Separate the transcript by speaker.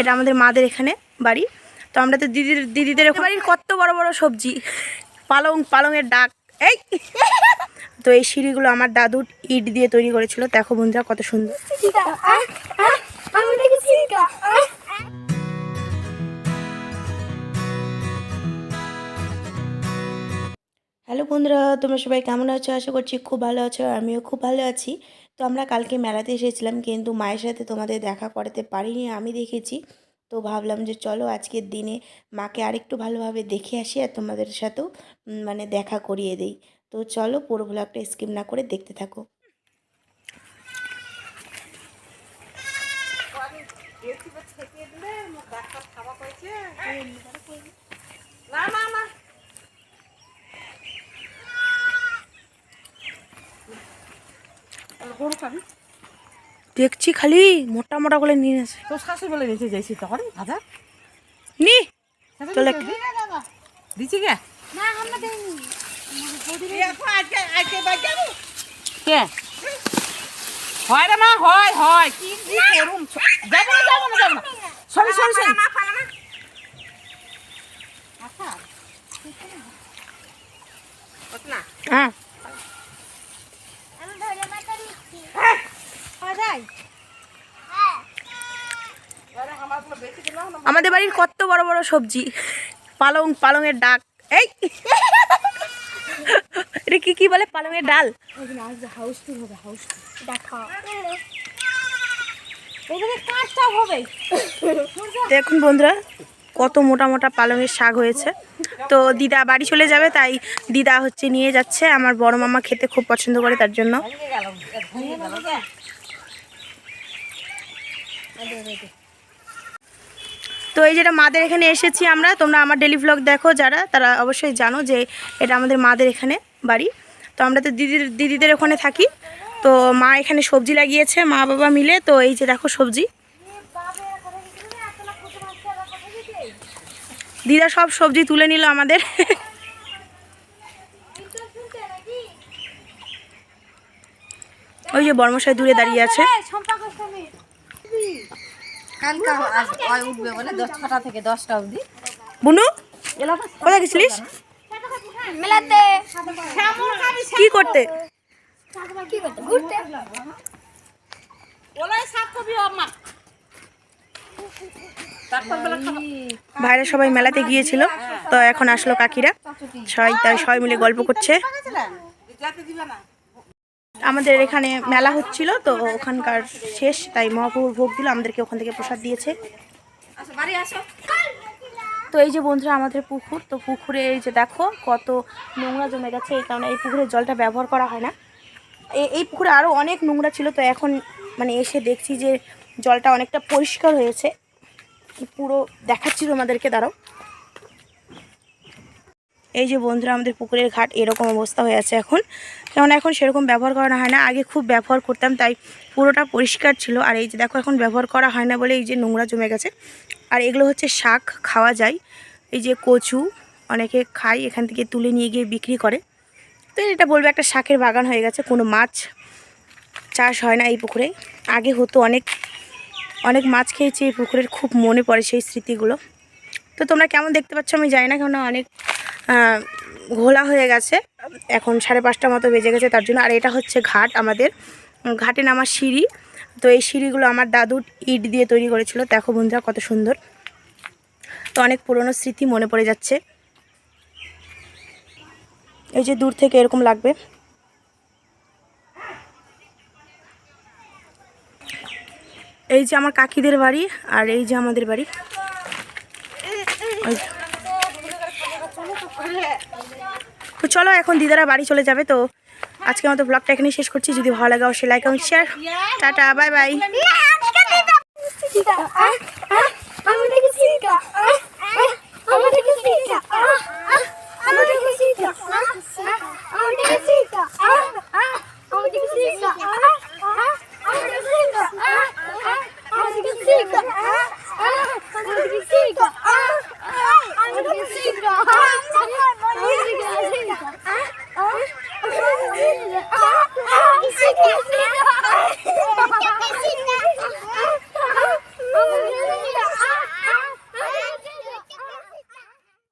Speaker 1: এটা আমাদের মাদের এখানে বাড়ি। তো আমরা তো দিদির, দিদিদের বাড়ির কত বড় বড় সবজি। পালং, পালংয়ের ডাক। এই! তো এই সিঁড়িগুলো আমার দাদু ইট দিয়ে তৈরি করেছিল। দেখো বন্ধুরা কত সুন্দর। হ্যালো বন্ধুরা, তোমরা সবাই কেমন আছো? আশা করছি খুব ভালো আছো আমিও খুব ভালো আছি। তো আমরা কালকে মেলাতে এসেছিলাম, কিন্তু মায়ের সাথে তোমাদের দেখা করাতে পারিনি, আমি দেখেছি। তো ভাবলাম যে চলো আজকের দিনে মাকে আরেকটু ভালোভাবে দেখে আসি আর তোমাদের সাথেও মানে দেখা করিয়ে দেই। তো চলো পুরো ব্লগটা স্কিপ না করে দেখতে থাকো।
Speaker 2: খাবি
Speaker 1: দেখছি খালি মোটা মোটা করে নিয়ে আসে।
Speaker 2: তোর শাশুড়ি বলে রেখে যাইছি তখন ভাজা
Speaker 1: নি। চলে
Speaker 2: দিছি গে
Speaker 3: না আমরা দেইনি।
Speaker 2: কে? হয় রে মা হয় হয়। কি কি করুম? যাব না যাব না যাব না। সরি সরি সরি
Speaker 1: হ্যাঁ
Speaker 3: আমি ধরে মাথা দিচ্ছি
Speaker 1: আমাদের বাড়ির কত বড় বড় সবজি। পালং পালংয়ের ডাক। এই! এটা কি কি বলে? পালংয়ের ডাল। দেখুন বন্ধুরা কত মোটা মোটা পালংয়ের শাক হয়েছে। তো দিদা বাড়ি চলে যাবে তাই দিদা হচ্ছে নিয়ে যাচ্ছে। আমার বড় মামা খেতে খুব পছন্দ করে তার জন্য। তো এই যেটা মাদের এখানে এসেছি আমরা, তোমরা আমার ডেলি ভ্লগ দেখো যারা, তারা অবশ্যই জানো যে এটা আমাদের মাদের এখানে বাড়ি। তো আমরা তো দিদির, দিদিদের ওখানে থাকি। তো মা এখানে সবজি লাগিয়েছে, মা বাবা মিলে। তো এই যে দেখো সবজি। দিদা সব সবজি তুলে নিল আমাদের। ওই যে বর্মশাই দূরে দাঁড়িয়ে আছে।
Speaker 2: কালকে আজ উঠবে বলে দশ ছটা থেকে দশটা অবধি।
Speaker 1: বুনু কোথায় গেছিলিস?
Speaker 3: মেলাতে।
Speaker 1: কি করতে?
Speaker 3: কি করতে? ঘুরতে।
Speaker 2: ওলাই শাক কবি আমা তারপর বেলা খাব।
Speaker 1: ভাইরা সবাই মেলাতে গিয়েছিল তো এখন আসলো কাকিরা। সবাই তাই সবাই মিলে গল্প করছে।
Speaker 2: না।
Speaker 1: আমাদের এখানে মেলা হচ্ছিল তো ওখানকার শেষ তাই মহাপ্রভুর ভোগ দিল আমাদেরকে ওখান থেকে প্রসাদ দিয়েছে।
Speaker 2: আসো।
Speaker 1: তো এই যে বন্ধুরা আমাদের পুকুর তো পুকুরে এই যে দেখো কত নোংরা জমে গেছে এই কারণে এই পুকুরের জলটা ব্যবহার করা হয় না। এই পুকুরে আরও অনেক নোংরা ছিল তো এখন মানে এসে দেখছি যে জলটা অনেকটা পরিষ্কার হয়েছে। পুরো দেখাচ্ছি তোমাদেরকে দাঁড়াও। এই যে বন্ধুরা, আমাদের পুকুরের ঘাট এরকম অবস্থা হয়ে আছে এখন। কেমন এখন সেরকম ব্যবহার করা হয় না। আগে খুব ব্যবহার করতাম, তাই পুরোটা পরিষ্কার ছিল। আর এই যে দেখো, এখন ব্যবহার করা হয় না বলে এই যে নোংরা জমে গেছে। আর এগুলো হচ্ছে শাক, খাওয়া যায়। এই যে কচু, অনেকে খায়, এখান থেকে তুলে নিয়ে গিয়ে বিক্রি করে। তো এটা বলব, একটা শাকের বাগান হয়ে গেছে। কোনো মাছ চাষ হয় না এই পুকুরে। আগে হতো অনেক অনেক মাছ খেয়েছি এই পুকুরের। খুব মনে পড়ে সেই স্মৃতিগুলো। তো তোমরা কেমন দেখতে পাচ্ছ আমি জানি না কেন অনেক ঘোলা হয়ে গেছে। এখন সাড়ে পাঁচটা মতো বেজে গেছে, তার জন্য। আর এটা হচ্ছে ঘাট আমাদের। ঘাটে নামার সিঁড়ি। তো এই সিঁড়িগুলো আমার দাদু ইট দিয়ে তৈরি করেছিল। দেখো বন্ধুরা কত সুন্দর। তো অনেক পুরনো স্মৃতি মনে পড়ে যাচ্ছে। এই যে দূর থেকে এরকম লাগবে। এই যে আমার কাকিদের বাড়ি আর এই যে আমাদের বাড়ি। তো চলো, এখন দিদারা বাড়ি চলে যাবে তো। আজকে আমাদের ব্লগটা এখানে শেষ করছি। যদি ভালো লাগে অবশ্যই লাইক এবং শেয়ার টাটা বাই বাই